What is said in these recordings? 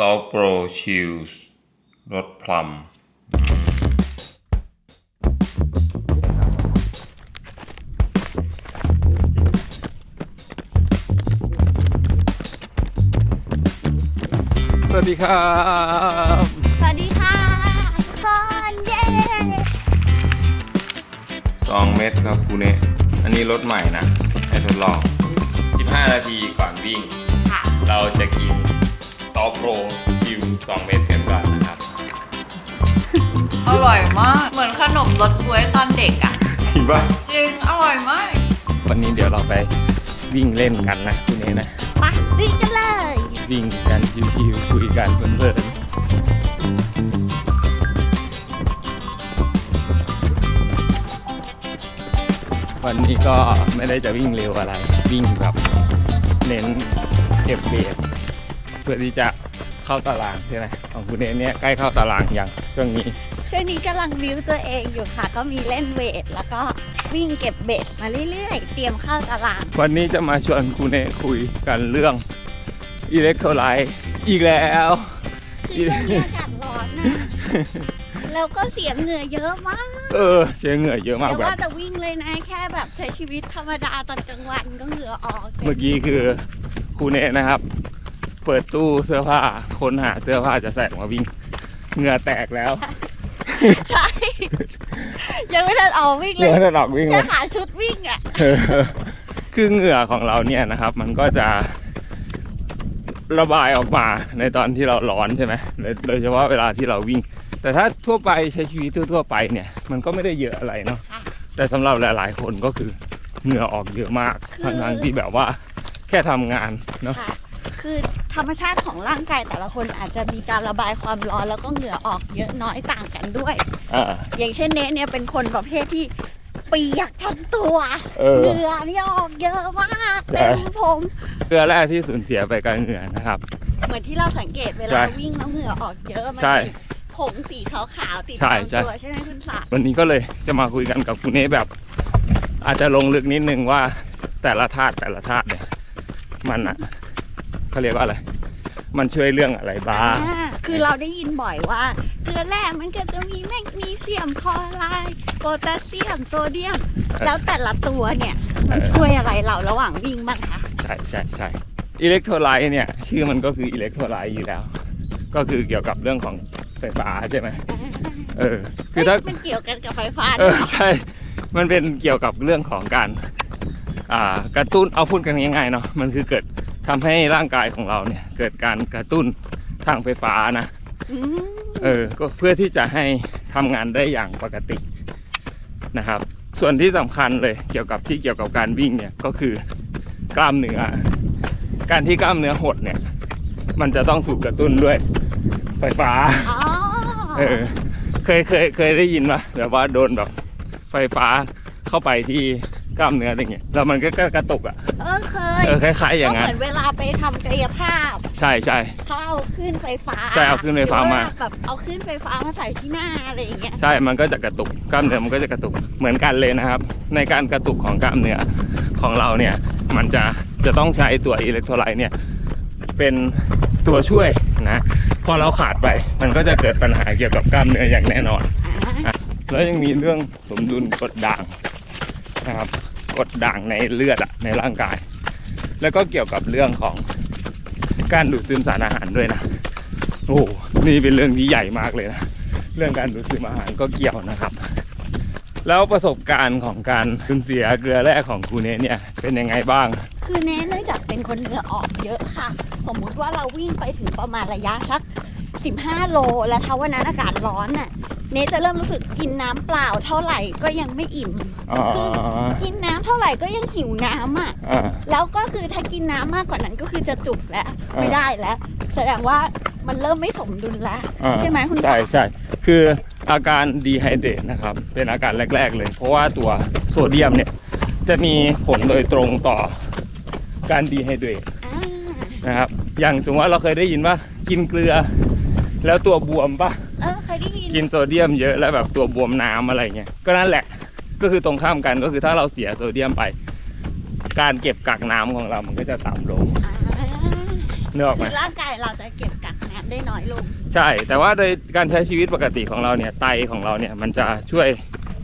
ซอลโปรชิลส์รสพลัมสวัสดีครับสวัสดีค่ะทุกคนเย้สองเม็ดครับคูเนะอันนี้รสใหม่นะให้ทดลอง 15 นาทีก่อนวิ่ง ค่ะ เราจะกินซอล โปรชิล2เม็ดกันก่อนนะครับอร่อยมาก เหมือนขนมรสบ๊วยตอนเด็กอะจริงปะจริง อร่อยมาก วันนี้เดี๋ยวเราไปวิ่งเล่นกันนะคุณเอนะ ไปวิ่งกันเลย วิ่งกันชิวๆคุยกันเพลินๆวันนี้ก็ไม่ได้จะวิ่งเร็วอะไร วิ่งแบบเน้นเก็บเบรเพื่อที่จะเข้าตารางใช่ไหมของคุณเอเนี่ยใกล้เข้าตารางอย่างช่วงนี้ ช่วงนี้กำลังวิวตัวเองอยู่ค่ะ ก็มีเล่นเวท แล้วก็วิ่งเก็บเบสมาเรื่อยๆ เตรียมเข้าตาราง วันนี้จะมาชวนคุณเอคุยกันเรื่องอิเล็กโทรไลต์อีกแล้วคือช่วงนี้อากาศร้อนนะแล้วก็เสียเหงื่อเยอะมาก เออ เสียเหงื่อเยอะมากเดี๋ยวแบบว่าแต่วิ่งเลยนะแค่แบบใช้ชีวิตธรรมดาตอนกลางวันก็เหงื่อออก เมื่อกี้คือคุณเอนะครับ เปิดตู้เสื้อผ้าค้นหาเสื้อผ้าจะใส่มาวิ่งเหงื่อแตกแล้วใช่ ยังไม่ทันออกวิ่งเหเลงื่อยจะหลอกวิ่งเลแค่ย หาชุดวิ่งอะ เออคือเหงื่อของเราเนี่ยนะครับ มันก็จะระบายออกมาในตอนที่เราร้อนใช่ไหมโดยโดยเฉพาะเวลาที่เราวิ่ง แต่ถ้าทั่วไปใช้ชีวิตทั่วๆไปเนี่ย มันก็ไม่ได้เยอะอะไรเนาะค่ะแต่สำหรับหลาย ๆ คนก็คือเหงื่อออกเยอะมากคือ ทั้งๆที่แบบว่าแค่ทำงานเนาะ ค่ะ คือ ธรรมชาติของร่างกายแต่ละคนอาจจะมีการระบายความร้อนแล้วก็เหงื่อออกเยอะน้อยต่างกันด้วย อ่า อย่างเช่นเนสเนี่ยเป็นคนประเภทที่เปียกทั้งตัวเออ เหงื่อนี่ออกเยอะมากใช่เต็มผม เกลือแร่ที่สูญเสียไปกับเหงื่อนะครับ เหมือนที่เราสังเกตเวใช่ลาวิ่งแล้วเหงื่อออกเยอะมันใช่มีผงสีขาวๆติดใช่ตามใช่ ตัวใช่ไหมคุณสาวันนี้ก็เลยจะมาคุยกันกับคุณเนแบบ อาจจะลงลึกนิดนึงว่าแต่ละธาตุแต่ละธาตุเนี่ย มันอะ เขาเรียกว่าอะไร มันช่วยเรื่องอะไรบ้าง อ่าคือเราได้ยินบ่อยว่า เกลือแร่มันก็จะมีแมกนีเซียมคลอไรด์โพแทสเซียมโซเดียมแล้วแต่ละตัวเนี่ย มันช่วยอะไรเราระหว่างวิ่งบ้างคะ ใช่ใช่ใช่อิเล็กโทรไลต์เนี่ย ชื่อมันก็คืออิเล็กโทรไลต์อยู่แล้ว ก็คือเกี่ยวกับเรื่องของไฟฟ้าใช่ไหมเออ คือถ้าเฮ้ยมันเกี่ยวกันกับไฟฟ้าเออใช่ มันเป็นเกี่ยวกับเรื่องของการ อ่ากระตุ้นเอาพูดกันง่ายๆเนาะ มันคือเกิด ทำให้ร่างกายของเราเนี่ย เกิดการกระตุ้นทางไฟฟ้านะอืมเออก็เพื่อที่จะให้ทำงานได้อย่างปกตินะครับ ส่วนที่สำคัญเลยเกี่ยวกับที่เกี่ยวกับการวิ่งเนี่ยก็คือกล้ามเนื้อการที่กล้ามเนื้อหดเนี่ย มันจะต้องถูกกระตุ้นด้วยไฟฟ้าอ๋อเออเคยเคยเคยได้ยินปะแบบว่าโดนแบบไฟฟ้าเข้าไปที่ กล้ามเนื้ออะไรเงี้ยแล้วมันก็กระตุกอะเออเคยเออคล้ายๆอย่างก็นั้เหนมือนเวลาไปทำกายภาพใช่ใช่เขาเอาขึ้นไฟฟ้าใช่เอาขึ้นไฟฟ้ามาหรือว่แบบเอาขึ้นไฟฟ้ามาใส่ที่หน้าอะไรอย่างเงี้ยใช่มันก็จะกระตุกกล้ามเนื้อมันก็จะกระตุกเหมือนกันเลยนะครับ ในการกระตุกของกล้ามเนื้อของเราเนี่ยมันจะจะต้องใช้ตัวอิเล็กโทรไลต์เนี่ยเป็นตัวช่วยนะพอเราขาดไปมันก็จะเกิดปัญหาเกี่ยวกับกล้ามเนื้ออย่างแน่นอนอ่าแล้วยังมีเรื่องสมดุลกรดด่าง นะครับกดด่างในเลือดอะในร่างกาย แล้วก็เกี่ยวกับเรื่องของการดูดซึมสารอาหารด้วยนะโอ้โหนี่เป็นเรื่องที่ใหญ่มากเลยนะเรื่องการดูดซึมอาหารก็เกี่ยวนะครับ แล้วประสบการณ์ของการสูญเสียเกลือแร่ของคูเนเนี่ยเป็นยังไงบ้าง คือเน้เนื่องจากเป็นคนเหงื่อออกเยอะค่ะ สมมุติว่าเราวิ่งไปถึงประมาณระยะสัก 15 โล แล้วถ้าวันนั้นอากาศร้อนน่ะ เนจะเริ่มรู้สึกกินน้ำเปล่าเท่าไหร่ก็ยังไม่อิ่ม อ๋อกินน้ำเท่าไหร่ก็ยังหิวน้ำอะ อ่า แล้วก็คือถ้ากินน้ำมากกว่านั้นก็คือจะจุกแล้วอ่า ไม่ได้แล้ว แสดงว่ามันเริ่มไม่สมดุลแล้วอ่าใช่ไหมคุณใช่ตาใช่คืออาการดีไฮเดรตนะครับ เป็นอาการแรก ๆ เลย เพราะว่าตัวโซเดียมเนี่ย จะมีผลโดยตรงต่อการดีไฮเดรตอ่านะครับ อย่างสมมติว่าเราเคยได้ยินว่ากินเกลือ แล้วตัวบวมปะเออเคยได้ยิน กินโซเดียมเยอะแล้วแบบตัวบวมน้ำอะไรเงี้ยก็นั่นแหละก็คือตรงข้ามกันก็คือถ้าเราเสียโซเดียมไป การเก็บกักน้ำของเรามันก็จะต่ำลงอ่านึกออกไหคืมอร่างกายเราจะเก็บกักน้ได้น้อยลง ใช่ แต่ว่าโดยการใช้ชีวิตปกติของเราเนี่ยไตของเราเนี่ยมันจะช่วย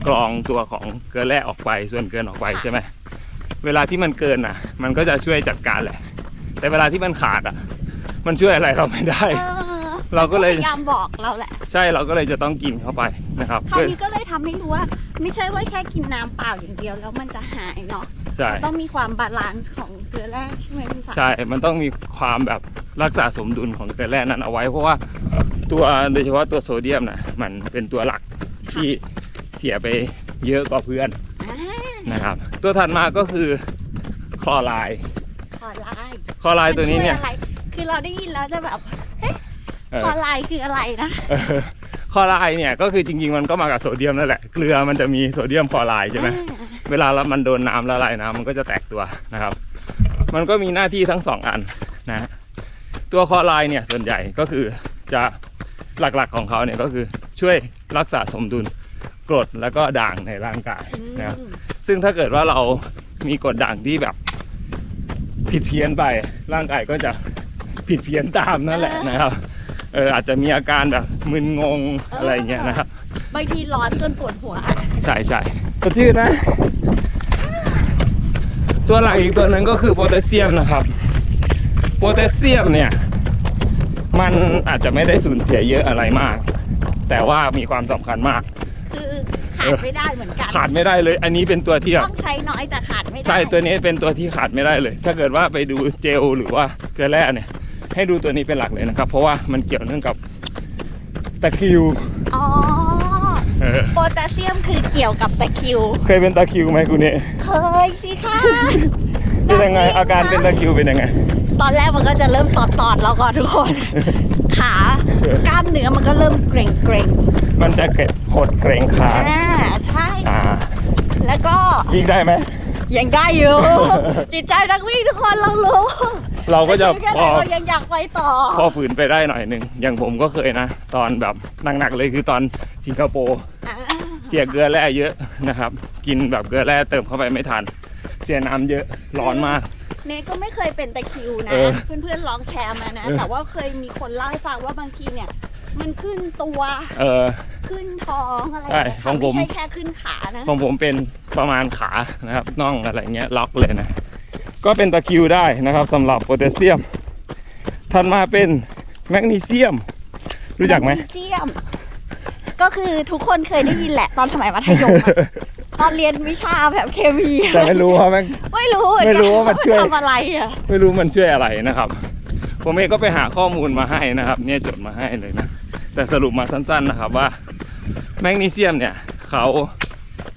กรองตัวของเกลือแร่ออกไปส่วนเกินออกไปใช่ไหมเวลาที่มันเกินอะ มันก็จะช่วยจัดการแหละ แต่เวลาที่มันขาดอะ มันช่วยอะไรเราไม่ได้ เออ เราก็เลยพยายามบอกเราแหละใช่เราก็เลยจะต้องกินเข้าไปนะครับคราวนี้ก็เลยทำให้รู้ว่า ไม่ใช่ว่าแค่กินน้ำเปล่าอย่างเดียวแล้วมันจะหายเนาะใช่ มันต้องมีความบาลานซ์ของเกลือแร่ใช่ไหมคุณสาใช่ มันต้องมีความแบบรักษาสมดุลของเกลือแร่นั้นเอาไว้ เพราะว่าตัวโดยเฉพาะตัวโซเดียมนะมันเป็นตัวหลักที่เสียไปเยอะกว่าเพื่อนอ่านะครับ ตัวถัดมาก็คือคลอไรด์คอไลน์คลอไรด์ตัวนี้เนี่ย มัช่วอะไรคือเราได้ยินแล้วจะแบบเอ๊ะเออ คอไลน์คืออะไรนะเออคลอไรด์เนี่ยก็คือจริงๆมันก็มากับโซเดียมนั่นแหละ เกลือมันจะมีโซเดียมคลอไรด์ใช่ไหมเวลาแล้วมันโดนน้ำละลายน้ำมันก็จะแตกตัวนะครับ มันก็มีหน้าที่ทั้งสองอันนะ ตัวคลอไรด์เนี่ยส่วนใหญ่ก็คือจะหลักๆของเขาเนี่ยก็คือช่วยรักษาสมดุลกรดแล้วก็ด่างในร่างกายอืมนะครับซึ่งถ้าเกิดว่าเรามีกรดด่างที่แบบ ผิดเพี้ยนไปร่างกายก็จะผิดเพี้ยนตามนั่นแหละนะครับ เอออาจจะมีอาการแบบมึนงงอะไรอย่างเงี้ยนะครับบางทีร้อนจนปวดหัวใช่ใช่ก็ชื่อนะ ตัวหลักอีกตัวหนึ่งก็คือโพแทสเซียมนะครับโพแทสเซียมเนี่ย มันอาจจะไม่ได้สูญเสียเยอะอะไรมาก แต่ว่ามีความสำคัญมาก คือขาดไม่ได้เหมือนกันขาดไม่ได้เลย อันนี้เป็นตัวที่แบบต้องใช้น้อยแต่ขาดไม่ได้ใช่ตัวนี้เป็นตัวที่ขาดไม่ได้เลย ถ้าเกิดว่าไปดูเจลหรือว่าเกลือแร่เนี่ย ให้ดูตัวนี้เป็นหลักเลยนะครับ เพราะว่ามันเกี่ยวเนื่องกับตะคริวอ๋อเออโพแทสเซียมคือเกี่ยวกับตะคริว เคยเป็นตะคริวไหมคุณเนี่ยเคยสิค่ะเป็นยังไงอาการเป็นตะคริวเป็นยังไง ตอนแรกมันก็จะเริ่มตอดตอดๆแล้วก่อนทุกคน ขากล้ามเนื้อมันก็เริ่มเกร็งเกร็งมันจะเก็บหดเกรงขาๆอ่าใช่ อ่าแล้วก็วิ่งได้ไหมยังได้อยู่ จิตใจนักวิ่งทุกคนเรารู้ เราก็จะแต่ชีวิตพอเรายังอยากไปต่อ พอฝืนไปได้หน่อยหนึ่งอย่างผมก็เคยนะ ตอนแบบหนักๆเลยคือตอนสิงคโปร์อ่าเสียเกลือแร่เยอะนะครับ กินแบบเกลือแร่เติมเข้าไปไม่ทัน เสียน้ำเยอะร้อนมากเนก็ไม่เคยเป็นตะคริวนะเออเพื่อนๆลองแชร์มานะเออแต่ว่าเคยมีคนเล่าให้ฟังว่าบางทีเนี่ย มันขึ้นตัวเออขึ้นท้องอะไรใช่ย่าเยของผมไม่ใช่แค่ขึ้นขานะของผมเป็นประมาณขานะครับน่องอะไรเงี้ยล็อกเลยนะ ก็เป็นตะคริวได้นะครับสำหรับโพแทสเซียม ถัดมาเป็นแมกนีเซียม รู้จักไหมแกนีเซียม ก็คือทุกคนเคยได้ยินแหละตอนสมัยมัธยมอะตอนเรียนวิชาแบบเคมีอะแต่ไม่รู้ว่าแมก ไม่รู้เหอนกันไม่รู้ว่ามันช่วย ทำอะไรอะ ไม่รู้มันช่วยอะไรนะครับ ผมเองก็ไปหาข้อมูลมาให้นะครับ เนี่ยจดมาให้เลยนะ แต่สรุปมาสั้นๆนะครับว่า แมกนีเซียมเนี่ย เขา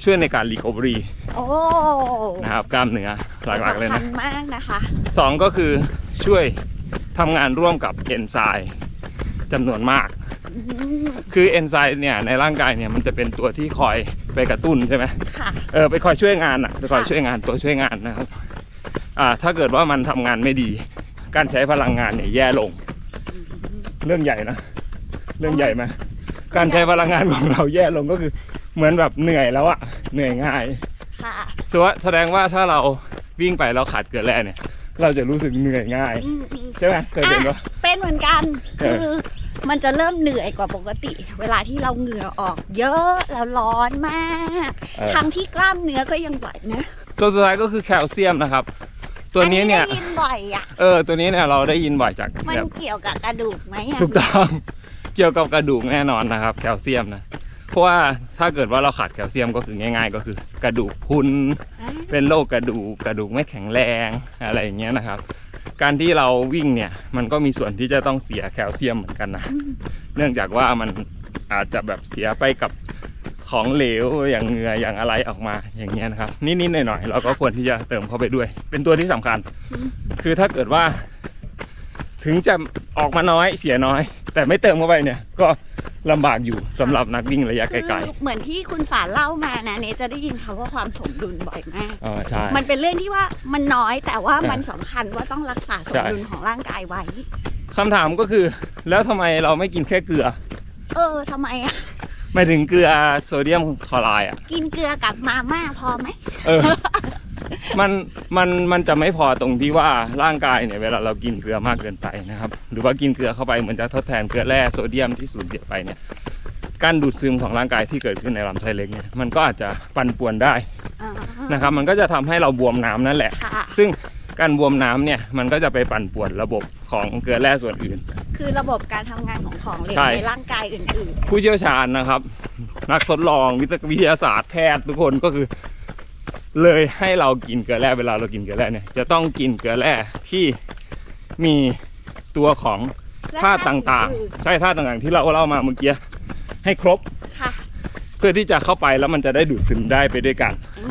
ช่วยในการรีคอเวอรี่ โอ้นะครับกล้ามเนื้อหลักๆเลยสำคันะญมากนะคะสองก็คือช่วยทำงานร่วมกับเอนไซม์จำนวนมาก อืมคือเอนไซม์เนี่ยในร่างกายเนี่ยมันจะเป็นตัวที่คอยไปกระตุ้นใช่ไหม ค่ะ เออไปคอยช่วยงานอะไปคอยค่ะช่วยงานตัวช่วยงานนะครับอ่าถ้าเกิดว่ามันทำงานไม่ดี การใช้พลังงานเนี่ยแย่ลง เรื่องใหญ่นะเรื่องใหญ่ไหมการใช้พลังงานของเราแย่ลงก็คือเหมือนแบบเหนื่อยแล้วอะเหนื่อยง่าย ค่ะแสดงว่าแสดงว่าถ้าเราวิ่งไปแล้วขาดเกลือแร่เนี่ย เราจะรู้สึกเหนื่อยง่าย อืมอืมใช่ไหมเคยเป็นปะอะเป็นเหมือนกัน เอคืออมันจะเริ่มเหนื่อยกว่าปกติ เวลาที่เราเหงื่อออกเยอะแล้วร้อนมากเออทั้งที่กล้ามเนื้อก็ยังไหวนะตัวสุดท้ายก็คือแคลเซียมนะครับ ตัวนี้เนี่ย อัได้ยินบ่อยอะ เออ ตัวนี้เนี่ยเราได้ยินบ่อยจากมันแบบเกี่ยวกับกระดูกไหมอะถูกต้อง เกี่ยวกับกระดูกแน่นอนนะครับ แคลเซียมนะเพ ราะว่าถ้าเกิดว่าเราขาดแคลเซียมก็คือง่าย ๆ ก็คือ กระดูกพรุนอะเป็นโรคกระดูกกระดูกไม่แข็งแรงอะไรอย่างเงี้ยนะครับ การที่เราวิ่งเนี่ยมันก็มีส่วนที่จะต้องเสียแคลเซียมเหมือนกันนะเนื่องจากว่ามันอาจจะแบบเสียไปกับของเหลวอย่างเหงื่ออย่างอะไรออกมาอย่างเงี้ยนะครับ นิดๆหน่อยๆเราก็ควรที่จะเติมเข้าไปด้วย เป็นตัวที่สำคัญ คือถ้าเกิดว่า ถึงจะออกมาน้อยเสียน้อย แต่ไม่เติมเข้าไปเนี่ย ก็ ลำบากอยู่สำหรับนักวิ่งระยะไกคือลเหมือนที่คุณฝาเล่ามานะเนจะได้ยินคำว่าความสมดุลบ่อยมาก ๆเออใช่ มันเป็นเรื่องที่ว่ามันน้อยแต่ว่าเออมันสำคัญว่าต้องรักษาสใช่มดุลของร่างกายไว้ คำถามก็คือ แล้วทำไมเราไม่กินแค่เกลือ เออทำไมอะหมายถึงเกลือโซเดียมคลอไรด์อะ กินเกลือกับมาม่าพอไหม เออ มันมันมันจะไม่พอตรงที่ว่าร่างกายเนี่ยเวลาเรากินเกลือมากเกินไปนะครับ หรือว่ากินเกลือเข้าไปเหมือนจะทดแทนเกลือแร่โซเดียมที่สูญเสียไปเนี่ยการดูดซึมของร่างกายที่เกิดขึ้นในลำไส้เล็กเนี่ยมันก็อาจจะปั่นป่วนได้อ่านะครับ มันก็จะทำให้เราบวมน้ำนั่นแหละค่ะซึ่งการบวมน้ำเนี่ยมันก็จะไปปั่นป่วนระบบของเกลือแร่ส่วนอื่น คือระบบการทำงานของของเหลวใช่ในร่างกายอื่นผู้เชี่ยวชาญนะครับ นักทดลองวิทยวิทยาศาสตร์แพทย์ทุกคนก็คือ เลยให้เรากินเกลือแร่เวลาเรากินเกลือแร่เนี่ยจะต้องกินเกลือแร่ที่มีตัวของๆและธาตุต่างอื่นๆใช่ธาตุต่างๆ ที่เราเล่ามาเมื่อกี้ให้ครบๆค่ะ เพื่อที่จะเข้าไปแล้วมันจะได้ดูดซึมได้ไปด้วยกันอื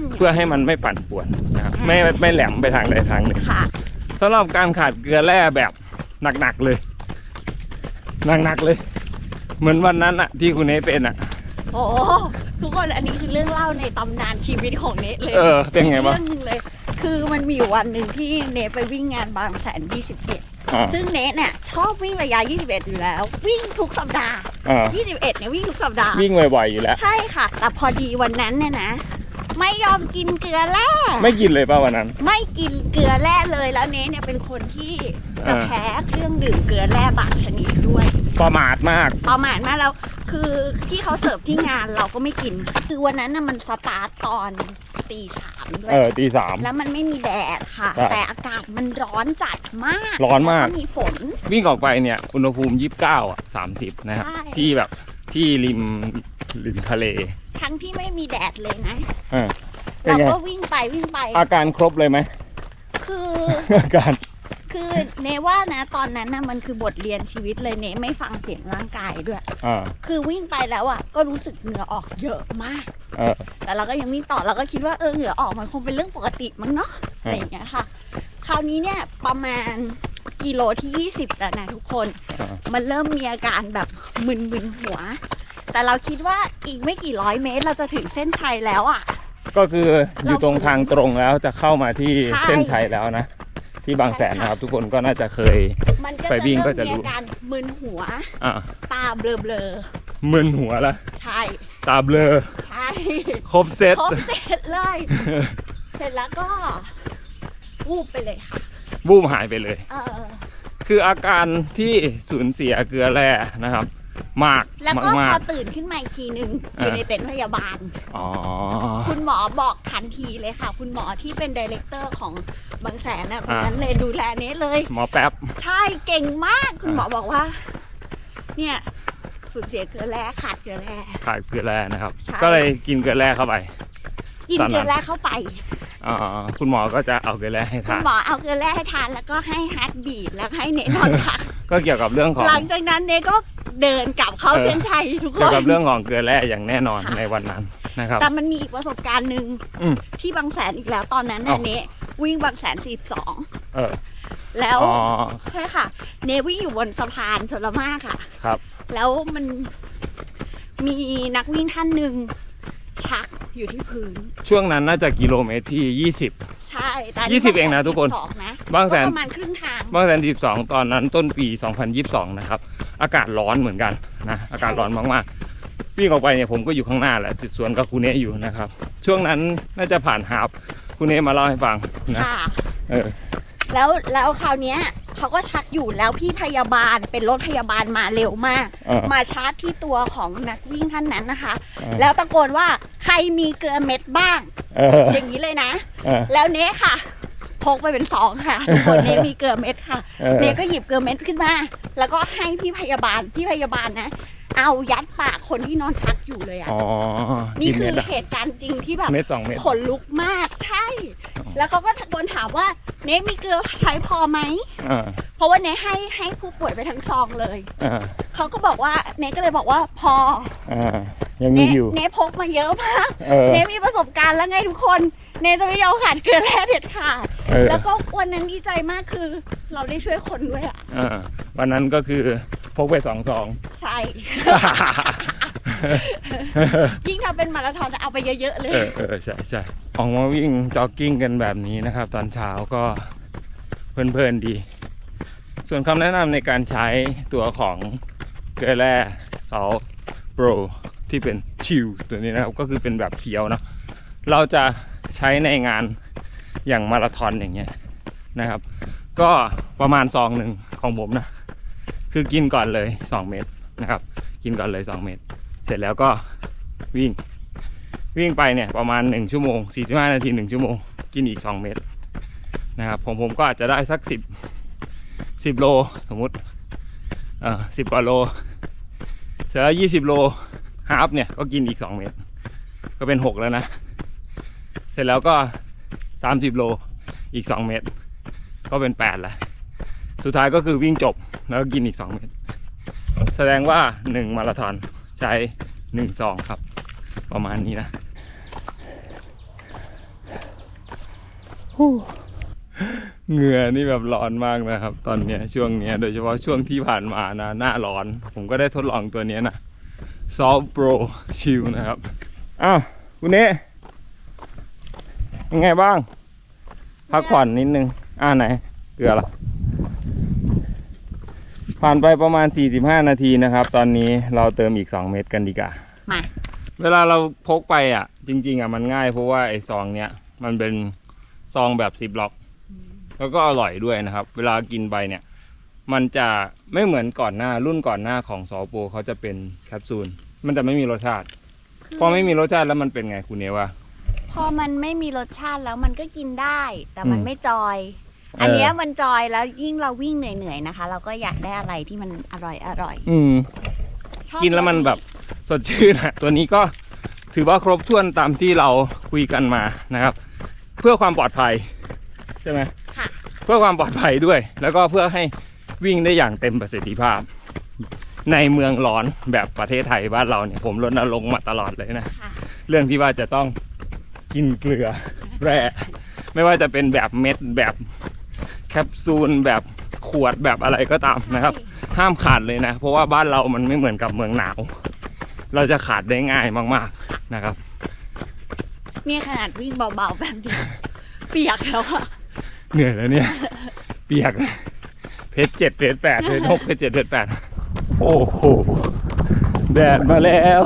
มเพื่อให้มันไม่ปั่นป่วนนะครับไม่ไม่ไม่แหลมไปทางใดทางหนึ่งค่ะสำหรับการขาดเกลือแร่แบบหนักๆเลยหนักๆเลย เหมือนวันนั้นอะที่คุณเนเป็นอะโอ้ ทุกคนอันนี้คือเรื่องเล่าในตำนานชีวิตของเนทเลยเออเป็นไงบ้างเรื่องหนึงเลย คือมันมีอยู่วันหนึ่งที่เนทไปวิ่งงานบางแสน21อ่าซึ่งเนทเนี่ยชอบวิ่งระยะ 21 อยู่แล้ว วิ่งทุกสัปดาห์ อ่า21เนี่ยวิ่งทุกสัปดาห์ วิ่งบ่อยๆอยู่แล้ว ใช่ค่ะ แต่พอดีวันนั้นเนี่ยนะ ไม่ยอมกินเกลือแร่ไม่กินเลยป่ะวันนั้น ไม่กินเกลือแร่เลยแล้วเนทเนี่ยเป็นคนที่จะอ่าแพ้เครื่องดื่มเกลือแร่บางชนิดด้วย ประมาทมาก ประมาณมากแล้วคือที่เขาเสิร์ฟที่งานเราก็ไม่กิน คือวันนั้นน่ะมันสตาร์ตตอนตีสามด้วเอยอตีสามแล้วมันไม่มีแดดค่ะใช่แต่อากาศมันร้อนจัดมากร้อนมากแล้วมีฝนวิ่งออกไปเนี่ยอุณหภูมิ29อะ30นะครับใช่ที่แบบที่ริม ริมทะเล ทั้งที่ไม่มีแดดเลยนะเออเป็นเราไงก็วิ่งไปวิ่งไป อาการครบเลยไหม คือ อาการคือเนว่านะตอนนั้นนะมันคือบทเรียนชีวิตเลยเนไม่ฟังเสียงร่างกายด้วย อ่าคือวิ่งไปแล้วอะก็รู้สึกเหงื่อออกเยอะมาก เออ แต่เราก็ยังวิ่งต่อเราก็คิดว่าเออเหงื่อออกมันคงเป็นเรื่องปกติมั้งเนาะอืม อะไรอย่างเงี้ยค่ะ คราวนี้เนี่ยประมาณกิโลที่ 20แล้วนะทุกคน อ่ามันเริ่มมีอาการแบบมึนๆหัว แต่เราคิดว่าอีกไม่กี่ร้อยเมตรเราจะถึงเส้นชัยแล้วอะ ก็คืออยู่ตรงทางตรงแล้วจะเข้ามาที่ใช่เส้นชัยแล้วนะ ที่บางแสนนะครับ ทุกคนก็น่าจะเคยมันก็ไปจะวิ่งก็เริ่มจะมีรู้อาการมึนหัวอ่าตาเบลอมึนหัวละๆใช่ตาเบลอใช่ครบเซตครบเสร็จเลยเสร็จแล้วก็วูบไปเลยค่ะบูมหายไปเลยเออคืออาการที่สูญเสียเกลือแร่นะครับ มากแล้วมากก็พมาอก ตื่นขึ้นมาอีกทีนึงอยู่อ่า ในเต็นท์พยาบาลอ๋อ คุณหมอบอกทันทีเลยค่ะ คุณหมอที่เป็นดีเลกเตอร์ของบางแสนนะคนอ่า นั้นเลยดูแลเนสเลย หมอแป๊บ ใช่เก่งมาก คุณอ่าหมอบอกว่า เนี่ยสูญเสียเกลือแร่ขาดเกลือแร่ ขาดเกลือแร่นะครับ ใช่ ก็เลยกินเกลือแร่เข้าไป กินตอนนั้น เกลือแร่เข้าไป อ๋อคุณหมอก็จะเอาเกลือแร่ให้คุทาณนหมอเอาเกลือแร่ให้ทานแล้วก็ให้ฮาร์ดบีดแล้วให้เนนอนพัก ก็เกี่ยวกับเรื่องของหลังจากนั้นเนก็ เดินกลับเข้าเออเส้นชัยทุกคเกี่ยวนกับเรื่องของเกลือแร่อย่างแน่นอนค่ะ ในวันนั้นนะครับ แต่มันมีอีกประสบการณ์หนึ่งอืม ที่บางแสนอีกแล้วตอนนั้นน่ะเอ้า เนวิ่งบางแสนสี่สองเออแล้วอ๋อใช่ค่ะ เนวิ่งอยู่บนสะพานชลมากค่ะ ครับ แล้วมันมีนักวิ่งท่านหนึ่งชักอยู่ที่พื้น ช่วงนั้นน่าจะกิโลเมตรที่ 20 ใช่แต่ยี่สิบเองนะทุกคน สองนะบางแสนก็ประมาณครึ่งทางบางแสน12 ตอนนั้นต้นปี 2022 นะครับ อากาศร้อนเหมือนกันนะอากาศร้อนมากๆวิ่งออกไปเนี่ยผมก็อยู่ข้างหน้าแหละติดสวนกับคุณเนอยู่นะครับ ช่วงนั้นน่าจะผ่านหาบคุณเนมาเล่าให้ฟังนะค่ะเออแล้วแล้วคราวเนี้ยเขาก็ชักอยู่แล้วพี่พยาบาลเป็นรถพยาบาลมาเร็วมาก เออ มาชาร์จที่ตัวของนักวิ่งท่านนั้นนะคะเออแล้วตะโกนว่าใครมีเกลือเม็ดบ้าง เอออย่างนี้เลยนะ เออแล้วเนะค่ะ พกไปเป็นสองค่ะทุกคนเนะมีเกลือเม็ดค่ะเออ เนะก็หยิบเกลือเม็ดขึ้นมา แล้วก็ให้พี่พยาบาลพี่พยาบาลนะ เอายัดปากคนที่นอนชักอยู่เลยอะ อ๋อนี่กี่คืเม็อดอะเหตุการณ์จริงที่แบบเม็ดสองเม็ดขนลุกมากใช่อ๋อ แล้วเขาก็ตะโกนถามว่าเนะมีเกลือใช้พอไหม อ่าเพราะว่าเนะให้ให้ผู้ป่วยไปทั้งซองเลย อ่าเขาก็บอกว่าเนะก็เลยบอกว่าพอ อ่ายังมีเนะอยู่ เนะพกมาเยอะมาก เออ เนะมีประสบการณ์แล้วไงทุกคน เนะจะไม่ยอมขาดเกลือแร่เด็ดขาด เออ แล้วก็วันนั้นดีใจมากคือ เราได้ช่วยคนด้วยอะ อ่าวันนั้นก็คือพกไปสองสอง ใช่ ยิ่งทำเป็นมาราธอนเอาไปเยอะๆเลเอยอเออใช่ใช่ออกมาวิ่งจ็อกกิ้งกันแบบนี้นะครับ ตอนเช้าก็เพลินๆดี ส่วนคำแนะนำในการใช้ตัวของเกลือแร่ซอลโปรที่เป็นชิลตัวนี้นะครับ ก็คือเป็นแบบเคี้ยวเนาะเราจะใช้ในงานอย่างมาราธอนอย่างเงี้ยนะครับ ก็ประมาณซองหนึ่งของผมนะ คือกินก่อนเลย 2 เม็ดนะครับ กินก่อนเลย 2 เม็ด สร็จแล้วก็วิ่ง วิ่งไปเนี่ยประมาณ 1 ชั่วโมง 45 นาที 1 ชั่วโมง กินอีก 2 เม็ดนะครับผมผมก็อาจจะได้สัก 10 10 โลสมมุติเอ่อ10กว่าโล เสร็จแล้ว20โลฮาฟเนี่ยก็กินอีก2เม็ดก็เป็น6แล้วนะ เสร็จแล้วก็30โลอีก2เม็ดก็เป็น8แล้วสุดท้ายก็คือวิ่งจบแล้วก็กินอีก2เม็ดแสดงว่า1มาราธอน ใช้1ซองครับ ประมาณนี้นะเหงื่อนี่แบบร้อนมากนะครับ ตอนเนี้ยช่วงเนี้ยโดยเฉพาะช่วงที่ผ่านมานะหน้าร้อน ผมก็ได้ทดลองตัวเนี้ยนะ s o f Pro Chill นะครับ อ้าวคุณเน่ยังไงบ้าง พักผ่อนนิดนึง อ่าไหน เกลือละ ผ่านไปประมาณ 45 นาทีนะครับ ตอนนี้เราเติมอีก 2 เม็ดกันดีกว่ามา เวลาเราพกไปอะ จริง ๆอะมันง่ายเพราะว่าไอ้ซองเนี้ยมันเป็นซองแบบซิปล็อก แล้วก็อร่อยด้วยนะครับ เวลากินไปเนี่ย มันจะไม่เหมือนก่อนหน้ารุ่นก่อนหน้าของซอโปเขาจะเป็นแคปซูลมันจะไม่มีรสชาติ พอไม่มีรสชาติแล้วมันเป็นไงคุณเนว่า พอมันไม่มีรสชาติแล้วมันก็กินได้ แต่มันอืมไม่จอยเอออัอันเนี้ยมันจอยแล้วยิ่งเราวิ่งเหนื่อยๆนะคะ เราก็อยากได้อะไรที่มันอร่อยอร่อยอืมชอบกินแล้วมันแบบสดชื่นอะตัวนี้ก็ถือว่าครบถ้วนตามที่เราคุยกันมานะครับ เพื่อความปลอดภัยใช่ไหมค่ะ เพื่อความปลอดภัยด้วย แล้วก็เพื่อให้วิ่งได้อย่างเต็มประสิทธิภาพ ในเมืองร้อนแบบประเทศไทยบ้านเราเนี่ยผมรณรงค์มาตลอดเลยนะค่ะ เรื่องที่ว่าจะต้องกินเกลือแร่ไม่ว่าจะเป็นแบบเม็ดแบบ แคปซูลแบบขวดแบบอะไรก็ตามนะครับ ห้ามขาดเลยนะ เพราะว่าบ้านเรามันไม่เหมือนกับเมืองหนาว เราจะขาดได้ง่ายมากๆนะครับนี่ขนาดวิ่งเบาๆแบบเดียวเปียกแล้วอะเหนื่อยแล้วเนี่ย เปียกนะเพชรเจ็ดเพชรแปดเพชรหกเพชรเจ็ดเพชรแปดโอ้โหแดดมาแล้ว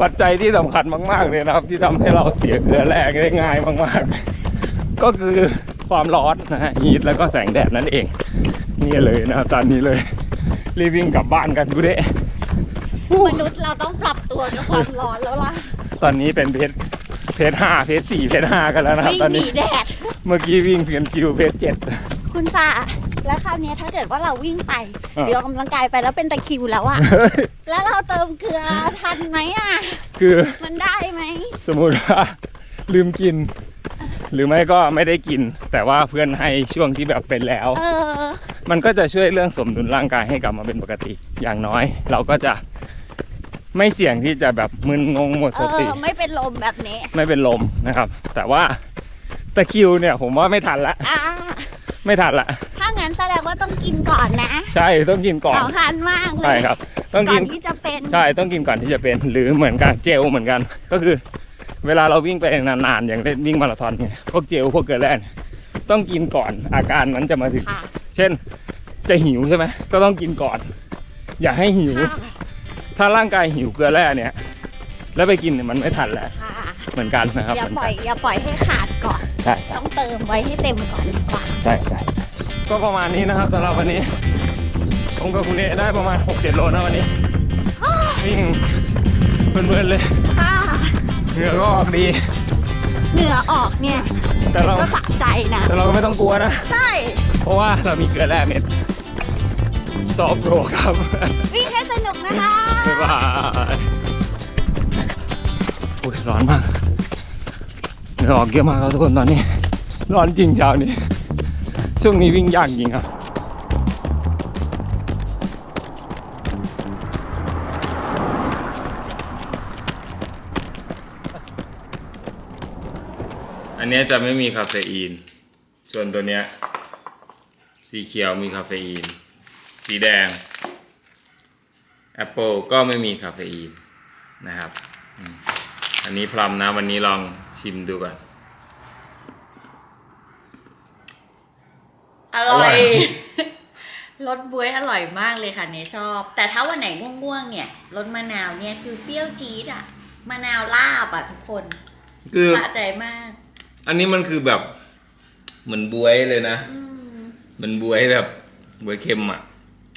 ปัจจัยที่สำคัญมาก ๆ เลยนะครับ ที่ทำให้เราเสียเกลือแร่ได้ง่ายมาก ๆ ก็คือความร้อนนะฮะฮีทแล้วก็แสงแดดนั่นเอง นี่เลยนะครับตอนนี้เลย รีบวิ่งกลับบ้านกันดูเด้มนุษย์เราต้องปรับตัวกับความร้อนแล้วล่ะ ตอนนี้เป็นเพชรเพชรห้าเพชรสี่เพชรห้ากันแล้วนะครับวิ่งตอนหนีนี้แดด เมื่อกี้วิ่งเพียนชิวเพชรเจ็ดคุณสาแล้วคราวเนี้ยถ้าเกิดว่าเราวิ่งไปอะหรือออกกำลังกายไปแล้วเป็นตะคริวแล้วอะแล้วเราเติมเกลือทันไหมอะคือมันได้ไหม สมมุติว่าลืมกิน หรือไม่ก็ไม่ได้กิน แต่ว่าเพื่อนให้ช่วงที่แบบเป็นแล้ว เออ มันก็จะช่วยเรื่องสมดุลร่างกายให้กลับมาเป็นปกติ อย่างน้อย เราก็จะไม่เสี่ยงที่จะแบบมึนงงหมดเอสติ อ ไม่เป็นลมแบบนี้ ไม่เป็นลมนะครับ แต่ว่าตะคริวเนี่ยผมว่าไม่ทันละ อ่า ไม่ทันละ ถ้างั้นแสดงว่าต้องกินก่อนนะใช่ต้องกินก่อน สำคัญมากเลยใช่ครับ ต้องก่อกินนที่จะเป็น ใช่ต้องกินก่อนที่จะเป็น หรือเหมือนกับเจลเหมือนกัน ก็คือ เวลาเราวิ่งไปนานๆอย่างเล่นวิ่งมาราธอนเนี่ยพวกเจลพวกเกลือแร่เนี่ยต้องกินก่อนอาการนั้นจะมาถึง ค่ะเช่น จะหิวใช่ไหมก็ต้องกินก่อน อย่าให้หิว ค่ะถ้าร่างกายหิวเกลือแร่เนี่ย แล้วไปกินเนี่ยมันไม่ทันแล้ว ค่ะเหมือนกันนะครับอย่าเหมือนปล่กัอยนอย่าปล่อยให้ขาดก่อนใช่ต้องเติมไว้ให้เต็มก่อนดีกว่า ใช่ใช่ก็ประมาณนี้นะครับสำหรับวันนี้ผมกับคุณเอได้ประมาณ 6-7 โลนะวันนี้ วิ่งเพลินๆเลย ค่ะ เหงื่อก็ออกดี เหงื่อออกเนี่ย แต่เราก็สะใจนะ แต่เราก็ไม่ต้องกลัวนะ ใช่ เพราะว่าเรามีเกลือแร่เม็ดซอฟโปรครับ วิ่งให้สนุกนะคะบ๊ายบายอุ้ยร้อนมากเหงื่อออกเยอะมากครับทุกคนตอนนี้ ร้อนจริงเช้านี้ ช่วงนี้วิ่งยากจริงครับ เนี้ยจะไม่มีคาเฟอีน ส่วนตัวเนี้ย สีเขียวมีคาเฟอีน สีแดงแอปเปิลก็ไม่มีคาเฟอีนนะครับอืมอันนี้พลัมนะวันนี้ลองชิมดูก่อน อร่ออร่อยยรสบวยอร่อยมากเลยค่ะเนยชอบ แต่ถ้าวันไหนง่วงๆเนี่ยรสมะนาวเนี่ยคือเปรี้ยวจี๊ดอะมะนาวลาบอะทุกคนคือสะใจมาก อันนี้มันคือแบบเหมือนบวยเลยนะอืม เหมันบวยแบบบวยเค็มอะ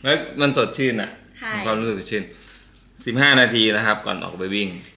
แล้วมันสดชื่นอะใช่ มีความรู้สึกสดชื่นสิบห้านาทีนะครับ ก่อนออกไปวิ่ง